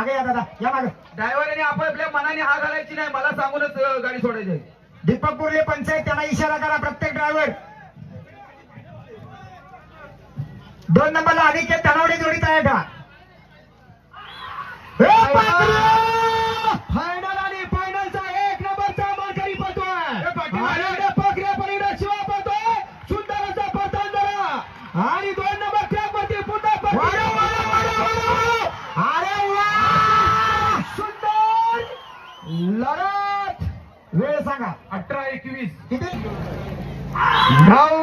या माग. ड्रायव्हरने आपापल्या मनाने हा घालायची नाही मला सांगूनच अं, गाडी सोडायची आहे. दीपक बोर्ले पंचायत त्यांना इशारा करा प्रत्येक ड्रायव्हर दोन नंबरला अनिकेत धनावडे जोडी तयार ठेवा. ए, बापरे! फायनल आणि फायनलचा एक नंबरचा मानकरी पळतोय ए, पाटील, आणि इकडे पकड्या पलीकडे शिवा पळतोय सुंदर असा परतान जरा आणि दोन नंबर ट्रॅक वरती पुन्हा वाढव, वाढव, वाढव, वाढव! अरे वा! सुंदर लढत वेळ सांगा अठरा एकवीस किती नऊ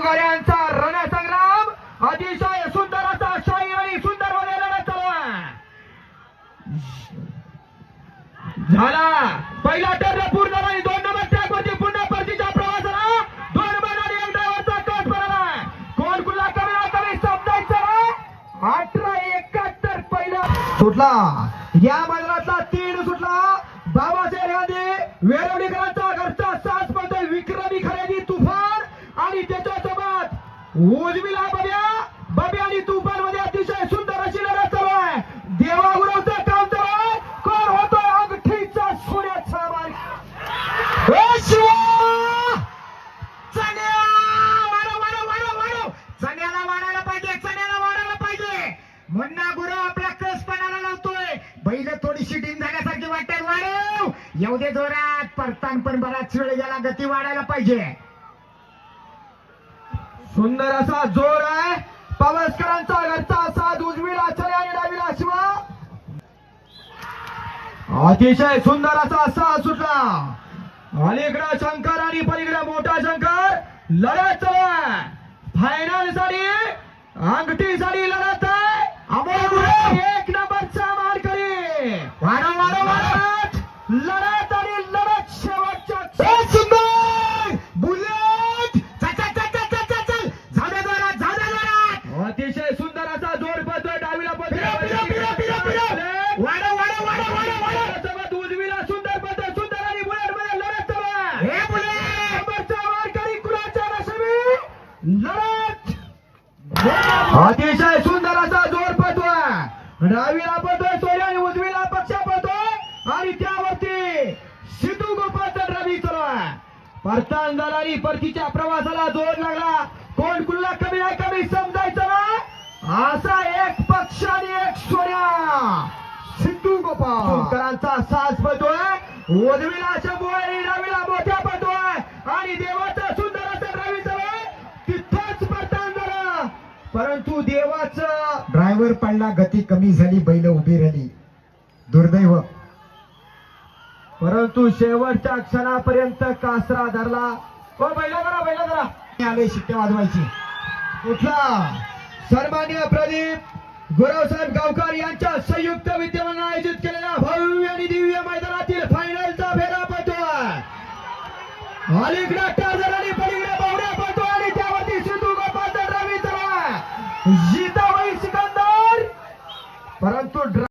गाड्यांचा रणसंग्राम अतिशय सुंदर असा शाही आणि सुंदरमध्ये लढत चालू झाला. पहिला टर्न पूर्ण झाला आणि दोन नंबर ट्रॅक वरती पुन्हा परतीच्या प्रवासाला दोन बैल एक ड्रायव्हरचा कट पडला कोण कुणा कमी ना कमी समजायचं अठरा एकाहत्तर पहिला. सुटला. या मैदानातला तीन सुटला. बाबासाहेब गांधी वेरवडीकर उजवीला बब्या. बब्या आणि तुफानमध्ये अतिशय सुंदर अशी लढत चालू आहे. देवागुरुचं काम चालू आहे. कोण होतोय अंगठीचा सोन्याचा मार्ग? चण्याला वाढायला पाहिजे चण्याला वाढायला पाहिजे. मुन्ना गुरु आपल्या कसपणाला लावतोय. बैल थोडीशी डीम झाल्यासारखी वाटते वाढव! येऊ दे जोरात. परतान पण बराच वेळ गेला गती वाढायला पाहिजे. सुंदर असा जोर आहे. पवसकरांचा घरचा साथ उजवीला चले आणि डावीला शिवा. अतिशय सुंदर असा सहा सुटला. अलीकडे शंकर आणि पलीकडे मोठा शंकर. लढत चालू फायनलसाठी अंगठी साठी लढत आहे. अमोल एक नंबरचा मारकरी वाढव वाढव वाढव. लढत अतिशय सुंदर असा जोर पडतोय. डावीला पडतोय सोन्या आणि उजवीला पक्ष पडतोय आणि त्यावरती सिद्धू गोपाळचा रवी चालू आहे. परतान दलाली परतीच्या प्रवासाला जोर लागला. कोण कुणला कमी नाही कमी समजायचं ना? असा एक पक्ष आणि एक सोन्या. सिद्धू गोपाळ. शंकरांचा सास पडतोय. उजवीला शंभू परंतु देवाचं ड्रायव्हर पडला गती कमी झाली बैल उभी राहिली. दुर्दैव. परंतु शेवटच्या क्षणापर्यंत कासरा धरला. हो बैला करा बैला करा आले शिट्टे वाजवायची. कुठला सन्मान्य प्रदीप गुरवसाहेब गावकर यांच्या संयुक्त विद्यमानं आयोजित केलेल्या भव्य आणि दिव्य मैदानातील फायनलचा फेरा पडतोय अलीकडे